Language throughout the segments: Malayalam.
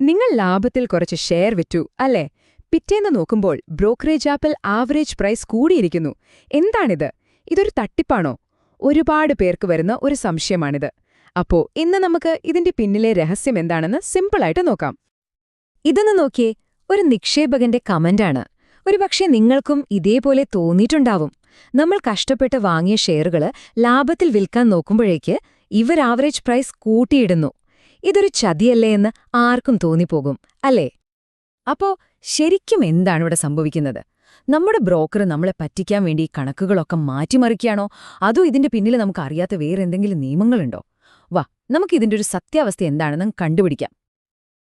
നിങ്ങൾ ലാഭത്തിൽ കുറച്ച് ഷെയർ വിറ്റു അല്ലേ? പിറ്റേന്ന് നോക്കുമ്പോൾ ബ്രോക്കറേജ് ആപ്പിൽ ആവറേജ് പ്രൈസ് കൂടിയിരിക്കുന്നു. എന്താണിത്? ഇതൊരു തട്ടിപ്പാണോ? ഒരുപാട് പേർക്ക് വരുന്ന ഒരു സംശയമാണിത്. അപ്പോ ഇന്ന് നമുക്ക് ഇതിന്റെ പിന്നിലെ രഹസ്യം എന്താണെന്ന് സിമ്പിളായിട്ട് നോക്കാം. ഇതെന്ന് നോക്കിയേ ഒരു നിക്ഷേപകന്റെ കമന്റാണ്. ഒരുപക്ഷെ നിങ്ങൾക്കും ഇതേപോലെ തോന്നിയിട്ടുണ്ടാവും. നമ്മൾ കഷ്ടപ്പെട്ട് വാങ്ങിയ ഷെയറുകൾ ലാഭത്തിൽ വിൽക്കാൻ നോക്കുമ്പോഴേക്ക് ഇവർ ആവറേജ് പ്രൈസ് കൂട്ടിയിടുന്നു. ഇതൊരു ചതിയല്ലേ എന്ന് ആർക്കും തോന്നിപ്പോകും അല്ലേ? അപ്പോ ശരിക്കും എന്താണ് ഇവിടെ സംഭവിക്കുന്നത്? നമ്മുടെ ബ്രോക്കർ നമ്മളെ പറ്റിക്കാൻ വേണ്ടി കണക്കുകളൊക്കെ മാറ്റിമറിക്കുകയാണോ? അതോ ഇതിന്റെ പിന്നിൽ നമുക്ക് അറിയാത്ത വേറെ എന്തെങ്കിലും നിയമങ്ങളുണ്ടോ? വാ നമുക്ക് ഇതിന്റെ ഒരു സത്യാവസ്ഥ എന്താണെന്ന് കണ്ടുപിടിക്കാം.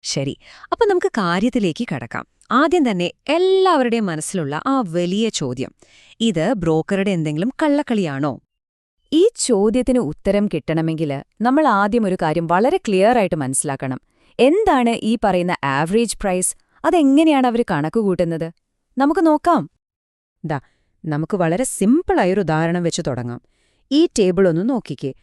ശരി അപ്പൊ നമുക്ക് കാര്യത്തിലേക്ക് കടക്കാം. ആദ്യം തന്നെ എല്ലാവരുടെയും മനസ്സിലുള്ള ആ വലിയ ചോദ്യം. ഇത് ബ്രോക്കറുടെ എന്തെങ്കിലും കള്ളക്കളിയാണോ? ഈ ചോദ്യത്തിന് ഉത്തരം കിട്ടണമെങ്കിൽ നമ്മൾ ആദ്യം ഒരു കാര്യം വളരെ ക്ലിയർ ആയിട്ട് മനസ്സിലാക്കണം. എന്താണ് ഈ പറയുന്ന ആവറേജ് പ്രൈസ് അതെങ്ങനെയാണ് അവർ കണക്കുകൂട്ടുന്നത് നമുക്ക് നോക്കാം. ദാ നമുക്ക് വളരെ സിമ്പിളായൊരു ഉദാഹരണം വെച്ച് തുടങ്ങാം. ഈ ടേബിൾ ഒന്ന് നോക്കിക്കേ.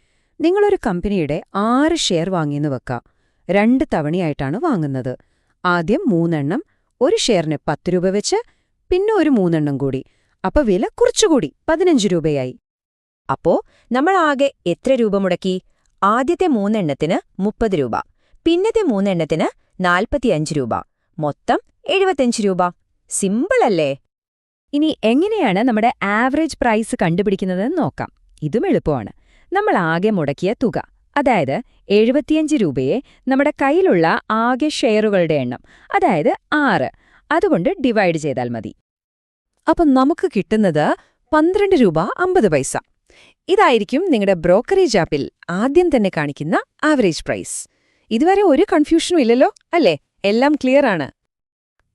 നിങ്ങളൊരു കമ്പനിയുടെ ആറ് ഷെയർ വാങ്ങിയെന്ന് വെക്കാം. രണ്ട് തവണയായിട്ടാണ് വാങ്ങുന്നത്. ആദ്യം മൂന്നെണ്ണം ഒരു ഷെയറിന് പത്ത് രൂപ വെച്ച് പിന്നെ ഒരു മൂന്നെണ്ണം കൂടി. അപ്പൊ വില കുറച്ചുകൂടി പതിനഞ്ച് രൂപയായി. അപ്പോ നമ്മൾ ആകെ എത്ര രൂപ മുടക്കി? ആദ്യത്തെ മൂന്നെണ്ണത്തിന് മുപ്പത് രൂപ പിന്നത്തെ മൂന്നെണ്ണത്തിന് നാൽപ്പത്തിയഞ്ച് രൂപ മൊത്തം എഴുപത്തിയഞ്ച് രൂപ. സിമ്പിളല്ലേ ഇനി എങ്ങനെയാണ് നമ്മുടെ ആവറേജ് പ്രൈസ് കണ്ടുപിടിക്കുന്നതെന്ന് നോക്കാം. ഇതും എളുപ്പമാണ്. നമ്മൾ ആകെ മുടക്കിയ തുക അതായത് എഴുപത്തിയഞ്ച് രൂപയെ നമ്മുടെ കയ്യിലുള്ള ആകെ ഷെയറുകളുടെ എണ്ണം അതായത് ആറ്. അതുകൊണ്ട് ഡിവൈഡ് ചെയ്താൽ മതി. അപ്പം നമുക്ക് കിട്ടുന്നത് പന്ത്രണ്ട് രൂപ അമ്പത് പൈസ. ഇതായിരിക്കും നിങ്ങളുടെ ബ്രോക്കറേജ് ആപ്പിൽ ആദ്യം തന്നെ കാണിക്കുന്ന ആവറേജ് പ്രൈസ്. ഇതുവരെ ഒരു കൺഫ്യൂഷനും ഇല്ലല്ലോ അല്ലേ? എല്ലാം ക്ലിയർ ആണ്.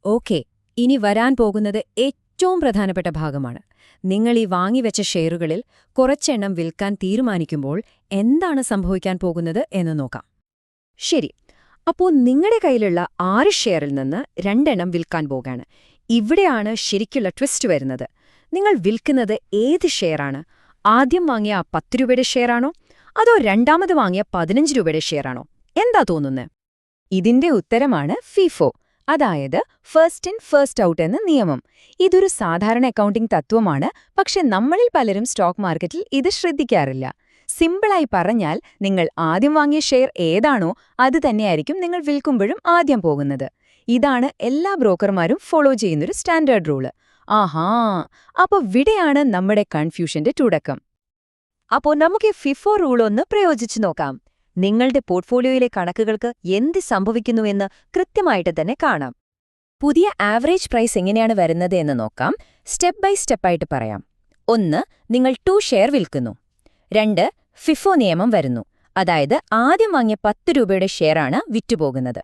ഓക്കെ ഇനി വരാൻ പോകുന്നത് ഏറ്റവും പ്രധാനപ്പെട്ട ഭാഗമാണ്. നിങ്ങൾ ഈ വാങ്ങിവെച്ച ഷെയറുകളിൽ കുറച്ചെണ്ണം വിൽക്കാൻ തീരുമാനിക്കുമ്പോൾ എന്താണ് സംഭവിക്കാൻ പോകുന്നത് എന്ന് നോക്കാം. ശരി അപ്പോൾ നിങ്ങളുടെ കയ്യിലുള്ള ആറ് ഷെയറിൽ നിന്ന് രണ്ടെണ്ണം വിൽക്കാൻ പോകാണ് ഇവിടെയാണ് ശരിക്കുള്ള ട്വിസ്റ്റ് വരുന്നത്. നിങ്ങൾ വിൽക്കുന്നത് ഏത് ഷെയറാണ്? ആദ്യം വാങ്ങിയ പത്ത് രൂപയുടെ ഷെയറാണോ? അതോ രണ്ടാമത് വാങ്ങിയ പതിനഞ്ച് രൂപയുടെ ഷെയറാണോ? എന്താ തോന്നുന്നത് ഇതിന്റെ ഉത്തരമാണ് ഫിഫോ. അതായത് ഫസ്റ്റ് ഇൻ ഫസ്റ്റ് ഔട്ട് എന്ന നിയമം. ഇതൊരു സാധാരണ അക്കൗണ്ടിംഗ് തത്വമാണ്. പക്ഷെ നമ്മളിൽ പലരും സ്റ്റോക്ക് മാർക്കറ്റിൽ ഇത് ശ്രദ്ധിക്കാറില്ല. സിമ്പിളായി പറഞ്ഞാൽ നിങ്ങൾ ആദ്യം വാങ്ങിയ ഷെയർ ഏതാണോ അത് തന്നെയായിരിക്കും നിങ്ങൾ വിൽക്കുമ്പോഴും ആദ്യം പോകുന്നത്. ഇതാണ് എല്ലാ ബ്രോക്കർമാരും ഫോളോ ചെയ്യുന്നൊരു സ്റ്റാൻഡേർഡ് റൂൾ ആഹാ അപ്പൊ വിടെയാണ് നമ്മുടെ കൺഫ്യൂഷന്റെ തുടക്കം. അപ്പോ നമുക്ക് ഫിഫോ റൂൾ ഒന്ന് പ്രയോജിച്ചു നോക്കാം. നിങ്ങളുടെ പോർട്ട്ഫോളിയോയിലെ കണക്കുകൾക്ക് എന്ത് സംഭവിക്കുന്നുവെന്ന് കൃത്യമായിട്ട് തന്നെ കാണാം. പുതിയ ആവറേജ് പ്രൈസ് എങ്ങനെയാണ് വരുന്നത് എന്ന് നോക്കാം. സ്റ്റെപ്പ് ബൈ സ്റ്റെപ്പായിട്ട് പറയാം. ഒന്ന് നിങ്ങൾ ടു ഷെയർ വിൽക്കുന്നു. രണ്ട് ഫിഫോ നിയമം വരുന്നു. അതായത് ആദ്യം വാങ്ങിയ പത്ത് രൂപയുടെ ഷെയറാണ് വിറ്റുപോകുന്നത്.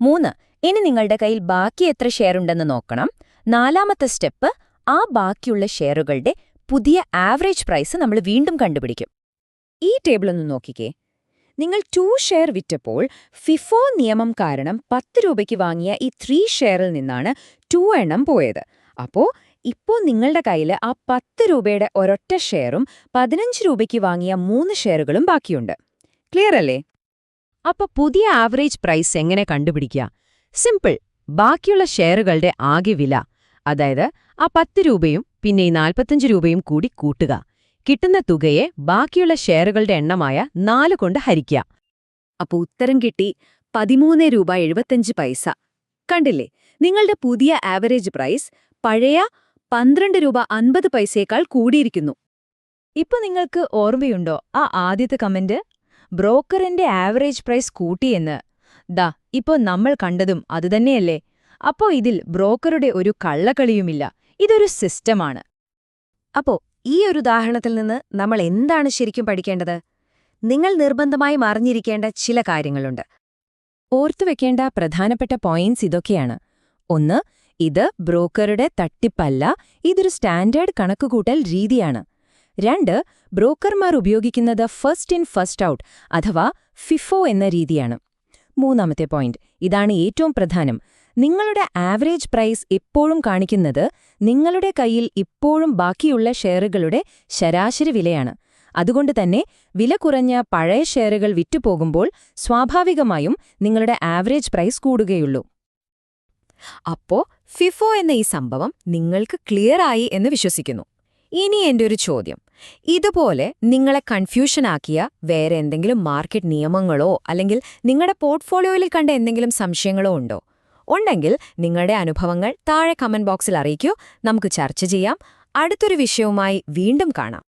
മൂന്ന് ഇനി നിങ്ങളുടെ കയ്യിൽ ബാക്കി എത്ര ഷെയർ ഉണ്ടെന്ന് നോക്കണം. നാലാമത്തെ സ്റ്റെപ്പ് ആ ബാക്കിയുള്ള ഷെയറുകളുടെ പുതിയ ആവറേജ് പ്രൈസ് നമ്മൾ വീണ്ടും കണ്ടുപിടിക്കും. ഈ ടേബിൾ ഒന്ന് നോക്കിക്കേ. നിങ്ങൾ ടു ഷെയർ വിറ്റപ്പോൾ ഫിഫോ നിയമം കാരണം പത്ത് രൂപയ്ക്ക് വാങ്ങിയ ഈ ത്രീ ഷെയറിൽ നിന്നാണ് ടു എണ്ണം പോയത്. അപ്പോ ഇപ്പോ നിങ്ങളുടെ കയ്യിൽ ആ പത്ത് രൂപയുടെ ഒരൊറ്റ ഷെയറും പതിനഞ്ച് രൂപയ്ക്ക് വാങ്ങിയ മൂന്ന് ഷെയറുകളും ബാക്കിയുണ്ട്. ക്ലിയർ അല്ലേ? അപ്പോൾ പുതിയ ആവറേജ് പ്രൈസ് എങ്ങനെ കണ്ടുപിടിക്കുക? സിമ്പിൾ. ബാക്കിയുള്ള ഷെയറുകളുടെ ആകെ വില അതായത് ആ പത്ത് രൂപയും പിന്നെ ഈ നാൽപ്പത്തഞ്ച് രൂപയും കൂടി കൂട്ടുക. കിട്ടുന്ന തുകയെ ബാക്കിയുള്ള ഷെയറുകളുടെ എണ്ണമായ നാല് കൊണ്ട് ഹരിക്കുക. അപ്പൊ ഉത്തരം കിട്ടി പതിമൂന്ന് രൂപ എഴുപത്തഞ്ച് പൈസ. കണ്ടില്ലേ? നിങ്ങളുടെ പുതിയ ആവറേജ് പ്രൈസ് പഴയ പന്ത്രണ്ട് രൂപ അൻപത് പൈസയേക്കാൾ കൂടിയിരിക്കുന്നു. ഇപ്പൊ നിങ്ങൾക്ക് ഓർമ്മയുണ്ടോ ആ ആദ്യത്തെ കമന്റ്? ബ്രോക്കറിന്റെ ആവറേജ് പ്രൈസ് കൂട്ടിയെന്ന് ദാ ഇപ്പോ നമ്മൾ കണ്ടതും അതുതന്നെയല്ലേ അപ്പോ ഇതിൽ ബ്രോക്കറുടെ ഒരു കള്ളക്കളിയുമില്ല ഇതൊരു സിസ്റ്റമാണ്. അപ്പോ ഈ ഒരു ഉദാഹരണത്തിൽ നിന്ന് നമ്മൾ എന്താണ് ശരിക്കും പഠിക്കേണ്ടത്? നിങ്ങൾ നിർബന്ധമായും അറിഞ്ഞിരിക്കേണ്ട ചില കാര്യങ്ങളുണ്ട്. ഓർത്തുവെക്കേണ്ട പ്രധാനപ്പെട്ട പോയിന്റ്സ് ഇതൊക്കെയാണ്. ഒന്ന് ഇത് ബ്രോക്കറുടെ തട്ടിപ്പല്ല ഇതൊരു സ്റ്റാൻഡേർഡ് കണക്കുകൂട്ടൽ രീതിയാണ്. രണ്ട് ബ്രോക്കർമാർ ഉപയോഗിക്കുന്നത് ഫസ്റ്റ് ഇൻ ഫസ്റ്റ് ഔട്ട് അഥവാ ഫിഫോ എന്ന രീതിയാണ്. മൂന്നാമത്തെ പോയിന്റ് ഇതാണ് ഏറ്റവും പ്രധാനം. നിങ്ങളുടെ ആവറേജ് പ്രൈസ് ഇപ്പോഴും കാണിക്കുന്നത് നിങ്ങളുടെ കയ്യിൽ ഇപ്പോഴും ബാക്കിയുള്ള ഷെയറുകളുടെ ശരാശരി വിലയാണ്. അതുകൊണ്ട് തന്നെ വില കുറഞ്ഞ പഴയ ഷെയറുകൾ വിറ്റുപോകുമ്പോൾ സ്വാഭാവികമായും നിങ്ങളുടെ ആവറേജ് പ്രൈസ് കൂടുകയുള്ളൂ. അപ്പോ ഫിഫോ എന്ന ഈ സംഭവം നിങ്ങൾക്ക് ക്ലിയർ ആയി എന്ന് വിശ്വസിക്കുന്നു. ഇനി എന്റെ ഒരു ചോദ്യം. ഇതുപോലെ നിങ്ങളെ കൺഫ്യൂഷനാക്കിയ വേറെ എന്തെങ്കിലും മാർക്കറ്റ് നിയമങ്ങളോ അല്ലെങ്കിൽ നിങ്ങളുടെ പോർട്ട്ഫോളിയോയിൽ കണ്ട എന്തെങ്കിലും സംശയങ്ങളോ ഉണ്ടോ? ഉണ്ടെങ്കിൽ നിങ്ങളുടെ അനുഭവങ്ങൾ താഴെ കമന്റ് ബോക്സിൽ അറിയിക്കൂ. നമുക്ക് ചർച്ച ചെയ്യാം. അടുത്തൊരു വിഷയവുമായി വീണ്ടും കാണാം.